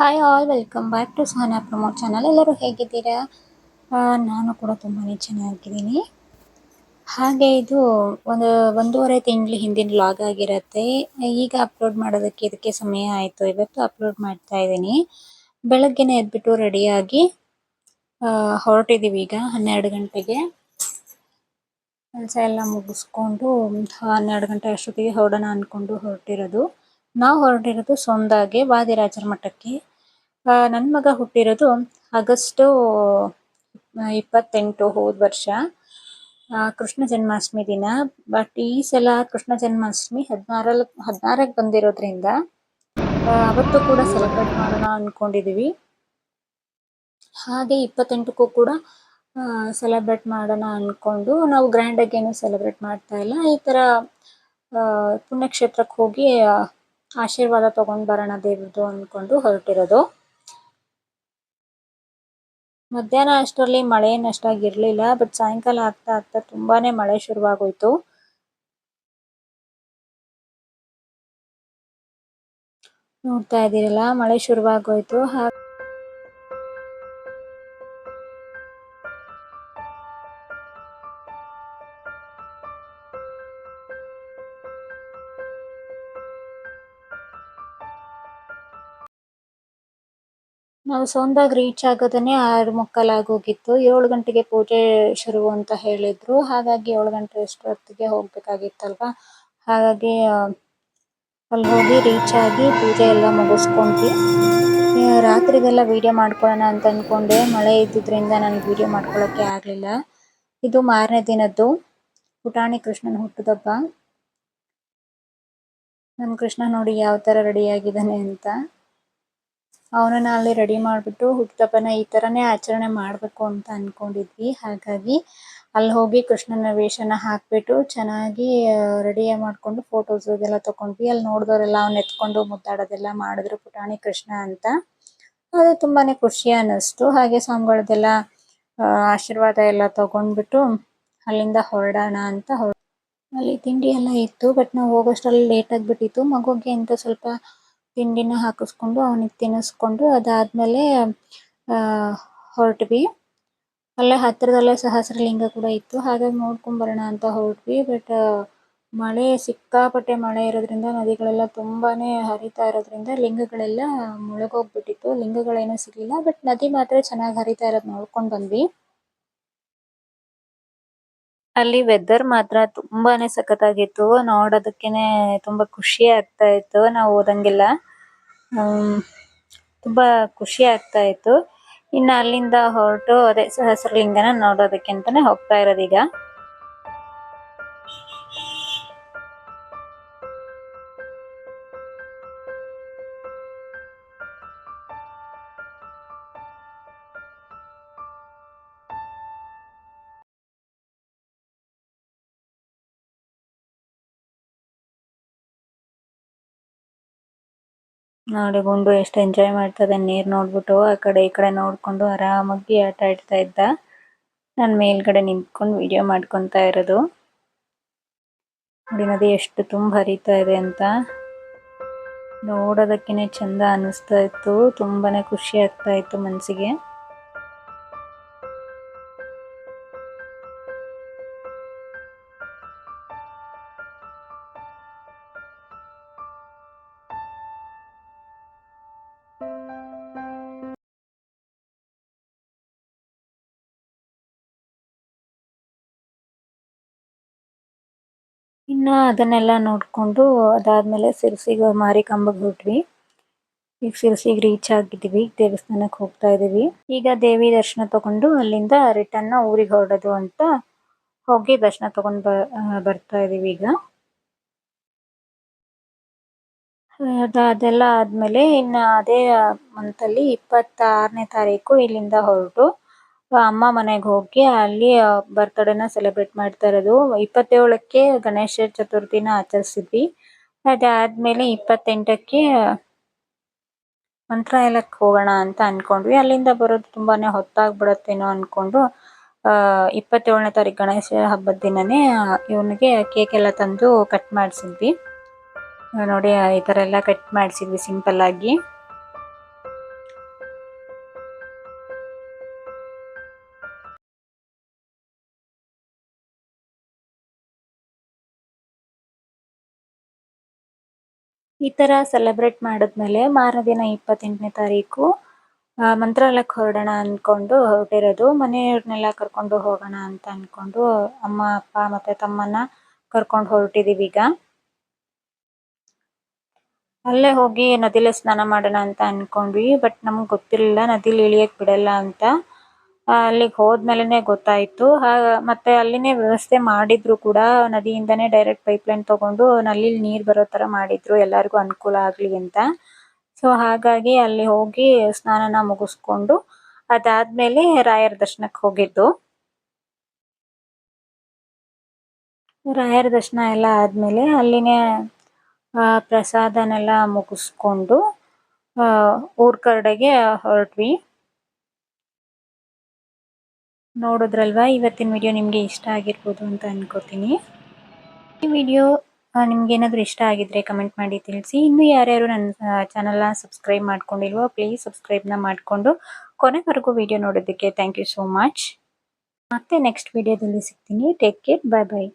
Hi all welcome back to Sahana promote channel ಎಲ್ಲರೂ ಹೇಗಿದ್ದೀರಾ? ನಾನು ಕೂಡ ತುಂಬಾ ಚೆನ್ನಾಗಿದ್ದೀನಿ. ಹಾಗೆ ಇದು ಒಂದು ಒಂದೂವರೆ ತಿಂಗಳು ಹಿಂದಿನ ಲಾಗ್ ಆಗಿರತ್ತೆ. ಈಗ ಅಪ್ಲೋಡ್ ಮಾಡೋದಕ್ಕೆ ಇದಕ್ಕೆ ಸಮಯ ಆಯಿತು. ಇವತ್ತು ಅಪ್ಲೋಡ್ ಮಾಡ್ತಾ ಇದ್ದೀನಿ. ಬೆಳಗ್ಗೆನೆ ಎದ್ಬಿಟ್ಟು ರೆಡಿಯಾಗಿ ಹೊರಟಿದ್ದೀವಿ ಈಗ ಹನ್ನೆರಡು ಗಂಟೆಗೆ. ಕೆಲಸ ಎಲ್ಲ ಮುಗಿಸ್ಕೊಂಡು ಹನ್ನೆರಡು ಗಂಟೆ ಅಷ್ಟೊತ್ತಿಗೆ ಹೊರಡೋಣ ಅಂದ್ಕೊಂಡು ಹೊರಟಿರೋದು. ನಾವು ಹೊರಟಿರೋದು ಸೊಂದಾಗೆ ವಾದಿರಾಜರ ಮಠಕ್ಕೆ. ನನ್ನ ಮಗ ಹುಟ್ಟಿರೋದು ಆಗಸ್ಟು ಇಪ್ಪತ್ತೆಂಟು ಹೋದ ವರ್ಷ. ಕೃಷ್ಣ ಜನ್ಮಾಷ್ಟಮಿ ದಿನ. ಬಟ್ ಈ ಸಲ ಕೃಷ್ಣ ಜನ್ಮಾಷ್ಟಮಿ ಹದಿನಾರಲ್ಲಿ ಹದಿನಾರಕ್ಕೆ ಬಂದಿರೋದ್ರಿಂದ ಅವತ್ತು ಕೂಡ ಸೆಲೆಬ್ರೇಟ್ ಮಾಡೋಣ ಅನ್ಕೊಂಡಿದೀವಿ. ಹಾಗೆ ಇಪ್ಪತ್ತೆಂಟಕ್ಕೂ ಕೂಡ ಸೆಲೆಬ್ರೇಟ್ ಮಾಡೋಣ ಅಂದ್ಕೊಂಡು ನಾವು ಗ್ರ್ಯಾಂಡ್ ಆಗಿ ಏನು ಸೆಲೆಬ್ರೇಟ್ ಮಾಡ್ತಾ ಇಲ್ಲ. ಈ ತರ ಆ, ಪುಣ್ಯಕ್ಷೇತ್ರಕ್ಕೆ ಹೋಗಿ ಆಶೀರ್ವಾದ ತಗೊಂಡ್ ಬರೋಣ ದೇವ್ರದ್ದು ಅನ್ಕೊಂಡು ಹೊರಟಿರೋದು. ಮಧ್ಯಾಹ್ನ ಅಷ್ಟರಲ್ಲಿ ಮಳೆ ಏನು ಅಷ್ಟಾಗಿ ಇರ್ಲಿಲ್ಲ ಬಟ್ ಸಾಯಂಕಾಲ ಆಗ್ತಾ ಆಗ್ತಾ ತುಂಬಾನೇ ಮಳೆ ಶುರುವಾಗೋಯ್ತು. ನೋಡ್ತಾ ಇದ್ದೀರಲ್ಲ, ಮಳೆ ಶುರುವಾಗೋಯ್ತು. ಹಾ ನಾವು ಸೌಂದಾಗ್ ರೀಚ್ ಆಗೋದನ್ನೇ ಆರು ಮುಕ್ಕಾಲು ಆಗೋಗಿತ್ತು ಏಳು ಗಂಟೆಗೆ ಪೂಜೆ ಶುರು ಅಂತ ಹೇಳಿದ್ರು. ಹಾಗಾಗಿ ಏಳು ಗಂಟೆ ಅಷ್ಟೊತ್ತಿಗೆ ಹೋಗ್ಬೇಕಾಗಿತ್ತಲ್ವಾ? ಹಾಗಾಗಿ ಅಲ್ಲಿ ಹೋಗಿ ರೀಚ್ ಆಗಿ ಪೂಜೆ ಎಲ್ಲ ಮುಗಿಸ್ಕೊಂಡ್ವಿ. ರಾತ್ರಿಗೆಲ್ಲ ವಿಡಿಯೋ ಮಾಡ್ಕೊಳ್ಳೋಣ ಅಂತ ಅಂದ್ಕೊಂಡೆ ಮಳೆ ಇದ್ದಿದ್ರಿಂದ ನನಗೆ ವಿಡಿಯೋ ಮಾಡ್ಕೊಳ್ಳೋಕೆ ಆಗಲಿಲ್ಲ. ಇದು ಮಾರನೇ ದಿನದ್ದು. ಪುಟಾಣಿ ಕೃಷ್ಣನ ಹುಟ್ಟಿದಬ್ಬ. ನಮ್ಮ ಕೃಷ್ಣ ನೋಡಿ ಯಾವ ತರ ರೆಡಿಯಾಗಿದ್ದಾನೆ ಅಂತ. ಅವನನ್ನ ಅಲ್ಲಿ ರೆಡಿ ಮಾಡ್ಬಿಟ್ಟು ಹುಟ್ಟುಹಬ್ಬನ ಈ ತರನೇ ಆಚರಣೆ ಮಾಡಬೇಕು ಅಂತ ಅನ್ಕೊಂಡಿದ್ವಿ. ಹಾಗಾಗಿ ಅಲ್ಲಿ ಹೋಗಿ ಕೃಷ್ಣನ ವೇಷನ ಹಾಕ್ಬಿಟ್ಟು ಚೆನ್ನಾಗಿ ರೆಡಿ ಮಾಡ್ಕೊಂಡು ಫೋಟೋಸ್ ಎಲ್ಲ ತಗೊಂಡ್ವಿ. ಅಲ್ಲಿ ನೋಡಿದವರೆಲ್ಲ ಅವ್ನ ಎತ್ಕೊಂಡು ಮುದ್ದಾಡೋದೆಲ್ಲ ಮಾಡಿದ್ರು ಪುಟಾಣಿ ಕೃಷ್ಣ ಅಂತ. ಅದು ತುಂಬಾನೇ ಖುಷಿ ಅನ್ನಿಸ್ತು. ಹಾಗೆ ಸ್ವಾಮಿಗಳದ್ದೆಲ್ಲ ಆ, ಆಶೀರ್ವಾದ ಎಲ್ಲ ತಗೊಂಡ್ಬಿಟ್ಟು ಅಲ್ಲಿಂದ ಹೊರಡೋಣ ಅಂತ ಹೊರ ಅಲ್ಲಿ ತಿಂಡಿ ಎಲ್ಲ ಇತ್ತು ಬಟ್ ನಾವು ಹೋಗೋಷ್ಟರಲ್ಲಿ ಲೇಟ್ ಆಗಿಬಿಟ್ಟಿತ್ತು. ಮಗುಗೆ ಅಂತ ಸ್ವಲ್ಪ ತಿಂಡಿನ ಹಾಕಿಸ್ಕೊಂಡು, ಅವನಿಗೆ ತಿನ್ನಿಸ್ಕೊಂಡು, ಅದಾದ್ಮೇಲೆ ಹೊರಟ್ವಿ. ಅಲ್ಲೇ ಹತ್ತಿರದಲ್ಲೇ ಸಹಸ್ರಲಿಂಗ ಕೂಡ ಇತ್ತು. ಹಾಗಾಗಿ ನೋಡ್ಕೊಂಡ್ ಬರೋಣ ಅಂತ ಹೊರಟ್ವಿ. ಬಟ್ ಮಳೆ, ಸಿಕ್ಕಾಪಟ್ಟೆ ಮಳೆ ಇರೋದ್ರಿಂದ, ನದಿಗಳೆಲ್ಲ ತುಂಬಾನೇ ಹರಿತಾ ಇರೋದ್ರಿಂದ ಲಿಂಗಗಳೆಲ್ಲ ಮುಳುಗೋಗ್ಬಿಟ್ಟಿತ್ತು. ಲಿಂಗಗಳೇನೂ ಸಿಗ್ಲಿಲ್ಲ. ಬಟ್ ನದಿ ಮಾತ್ರ ಚೆನ್ನಾಗಿ ಹರಿತಾ ಇರೋದು ನೋಡ್ಕೊಂಡ್ ಬಂದ್ವಿ. ಅಲ್ಲಿ ವೆದರ್ ಮಾತ್ರ ತುಂಬಾನೇ ಸಕ್ಕತ್ತಾಗಿತ್ತು ನೋಡೋದಕ್ಕೇನೆ ತುಂಬಾ ಖುಷಿ ಆಗ್ತಾ ಇತ್ತು. ನಾವು ಹೋದಂಗೆಲ್ಲ ತುಂಬಾ ಖುಷಿ ಆಗ್ತಾ ಇತ್ತು. ಇನ್ನು ಅಲ್ಲಿಂದ ಹೊರಟು ಅದೇ ಸಹಸ್ರಲಿಂಗನ ನೋಡೋದಕ್ಕೆ ಅಂತಾನೆ ಹೋಗ್ತಾ ಇರೋದೀಗ ನೋಡಿ ಗುಂಡು ಎಷ್ಟು ಎಂಜಾಯ್ ಮಾಡ್ತಾ ಇದ್ದ ನೀರ್ ನೋಡ್ಬಿಟ್ಟು ಆ ಕಡೆ ಈ ಕಡೆ ನೋಡ್ಕೊಂಡು ಆರಾಮಾಗಿ ಆಟ ಆಡ್ತಾ ಇದ್ದ. ನಾನು ಮೇಲ್ಗಡೆ ನಿಂತ್ಕೊಂಡು ವಿಡಿಯೋ ಮಾಡ್ಕೊಂತ ಇರೋದು. ನೋಡಿ ನದಿ ಎಷ್ಟು ತುಂಬ ಹರಿತಾ ಇದೆ ಅಂತ. ನೋಡೋದಕ್ಕೇನೆ ಚಂದ ಅನಿಸ್ತಾ ಇತ್ತು. ತುಂಬಾನೇ ಖುಷಿ ಆಗ್ತಾ ಇತ್ತು ಮನ್ಸಿಗೆ. ಇನ್ನ ಅದನ್ನೆಲ್ಲ ನೋಡ್ಕೊಂಡು ಅದಾದ್ಮೇಲೆ ಸಿರ್ಸಿಗೆ ಮಾರಿಕಂಬಗೆ ಹೊರಟ್ವಿ ಈಗ ಸಿರ್ಸಿಗೆ ರೀಚ್ ಆಗಿದ್ದೀವಿ ದೇವಸ್ಥಾನಕ್ಕೆ ಹೋಗ್ತಾ ಇದ್ದೀವಿ. ಈಗ ದೇವಿ ದರ್ಶನ ತಗೊಂಡು ಅಲ್ಲಿಂದ ರಿಟರ್ನ್ ಊರಿಗೆ ಹೊರಡೋದು ಅಂತ ಹೋಗಿ ದರ್ಶನ ತಗೊಂಡ್ ಬರ್ತಾ ಇದೀವಿ ಈಗ. ಅದಾದೆಲ್ಲ ಆದ್ಮೇಲೆ ಇನ್ನ ಅದೇ ಮಂತ್ ಅಲ್ಲಿ ಇಪ್ಪತ್ತಾರನೇ ತಾರೀಕು ಇಲ್ಲಿಂದ ಹೊರಟು. ಅಮ್ಮ ಮನೆಗೆ ಹೋಗಿ ಅಲ್ಲಿ ಬರ್ತ್ಡೇನ ಸೆಲೆಬ್ರೇಟ್ ಮಾಡ್ತಾ ಇರೋದು. ಇಪ್ಪತ್ತೇಳಕ್ಕೆ ಗಣೇಶ ಚತುರ್ಥಿನ ಆಚರಿಸಿದ್ವಿ. ಅದಾದ್ಮೇಲೆ ಇಪ್ಪತ್ತೆಂಟಕ್ಕೆ, ಮಂತ್ರಾಲಯಕ್ಕೆ ಹೋಗೋಣ ಅಂತ ಅನ್ಕೊಂಡ್ವಿ. ಅಲ್ಲಿಂದ ಬರೋದು ತುಂಬಾನೇ ಹೊತ್ತಾಗ್ಬಿಡತ್ತೇನೋ ಅನ್ಕೊಂಡು, ಆ, ಇಪ್ಪತ್ತೇಳನೇ ತಾರೀಕು ಗಣೇಶ ಹಬ್ಬದ ದಿನನೇ ಇವನಿಗೆ ಕೇಕ್ ಎಲ್ಲ ತಂದು ಕಟ್ ಮಾಡಿಸಿದ್ವಿ. ನೋಡಿ ಈ ತರ ಎಲ್ಲ ಕಟ್ ಮಾಡಿಸಿದ್ವಿ ಸಿಂಪಲ್ ಆಗಿ. ಈ ತರ ಸೆಲೆಬ್ರೇಟ್ ಮಾಡಿದ್ಮೇಲೆ ಮಾರನೇ ದಿನ ಇಪ್ಪತ್ತೆಂಟನೇ ತಾರೀಕು ಮಂತ್ರಾಲಯಕ್ಕೆ ಹೊರಡೋಣ ಅಂದ್ಕೊಂಡು ಹೊರಟಿರೋದು. ಮನೆಯವ್ರನ್ನೆಲ್ಲ ಕರ್ಕೊಂಡು ಹೋಗೋಣ ಅಂತ ಅಂದ್ಕೊಂಡು ಅಮ್ಮ, ಅಪ್ಪ ಮತ್ತು ತಮ್ಮನ್ನ ಕರ್ಕೊಂಡು ಹೊರಟಿದ್ದೀವಿ ಈಗ. ಅಲ್ಲೇ ಹೋಗಿ ನದಿಲೇ ಸ್ನಾನ ಮಾಡೋಣ ಅಂತ ಅನ್ಕೊಂಡ್ವಿ ಬಟ್ ನಮ್ಗೆ ಗೊತ್ತಿರಲಿಲ್ಲ. ನದಿಲಿ ಇಳಿಯಕ್ ಬಿಡಲ್ಲ ಅಂತ. ಅಲ್ಲಿಗೆ ಹೋದ್ಮೇಲೆ ಗೊತ್ತಾಯ್ತು. ಮತ್ತೆ ಅಲ್ಲಿನೇ ವ್ಯವಸ್ಥೆ ಮಾಡಿದ್ರು ಕೂಡ. ನದಿಯಿಂದನೇ ಡೈರೆಕ್ಟ್ ಪೈಪ್ ಲೈನ್ ತಗೊಂಡು ನಲ್ಲಿ ನೀರ್ ಬರೋ ತರ ಮಾಡಿದ್ರು. ಎಲ್ಲರಿಗೂ ಅನುಕೂಲ ಆಗ್ಲಿ ಅಂತ. ಸೊ ಹಾಗಾಗಿ ಅಲ್ಲಿ ಹೋಗಿ ಸ್ನಾನನ ಮುಗಿಸ್ಕೊಂಡು ಅದಾದ್ಮೇಲೆ ರಾಯರ ದರ್ಶನಕ್ಕೆ ಹೋಗಿದ್ದು. ರಾಯರ ದರ್ಶನ ಎಲ್ಲ ಆದ್ಮೇಲೆ ಅಲ್ಲಿನೇ ಆ, ಪ್ರಸಾದನೆಲ್ಲ ಮುಗಿಸ್ಕೊಂಡು ಊರ್ ಕಡೆಗೆ ಹೊರಟ್ವಿ. ನೋಡಿದ್ರಲ್ವಾ? ಇವತ್ತಿನ ವಿಡಿಯೋ ನಿಮಗೆ ಇಷ್ಟ ಆಗಿರ್ಬೋದು ಅಂತ ಅಂದ್ಕೋತೀನಿ ಈ ವಿಡಿಯೋ ನಿಮ್ಗೇನಾದರೂ ಇಷ್ಟ ಆಗಿದ್ರೆ ಕಮೆಂಟ್ ಮಾಡಿ ತಿಳಿಸಿ. ಇನ್ನು ಯಾರ್ಯಾರು ನನ್ನ ಚಾನಲ್ನ ಸಬ್ಸ್ಕ್ರೈಬ್ ಮಾಡ್ಕೊಂಡಿಲ್ವೋ ಪ್ಲೀಸ್ ಸಬ್ಸ್ಕ್ರೈಬ್ನ ಮಾಡಿಕೊಂಡು ಕೊನೆವರೆಗೂ ವಿಡಿಯೋ ನೋಡೋದಕ್ಕೆ ಥ್ಯಾಂಕ್ ಯು ಸೋ ಮಚ್ ಮತ್ತೆ ನೆಕ್ಸ್ಟ್ ವಿಡಿಯೋದಲ್ಲಿ ಸಿಗ್ತೀನಿ. ಟೇಕ್ ಕೇರ್ ಬಾಯ್ ಬಾಯ್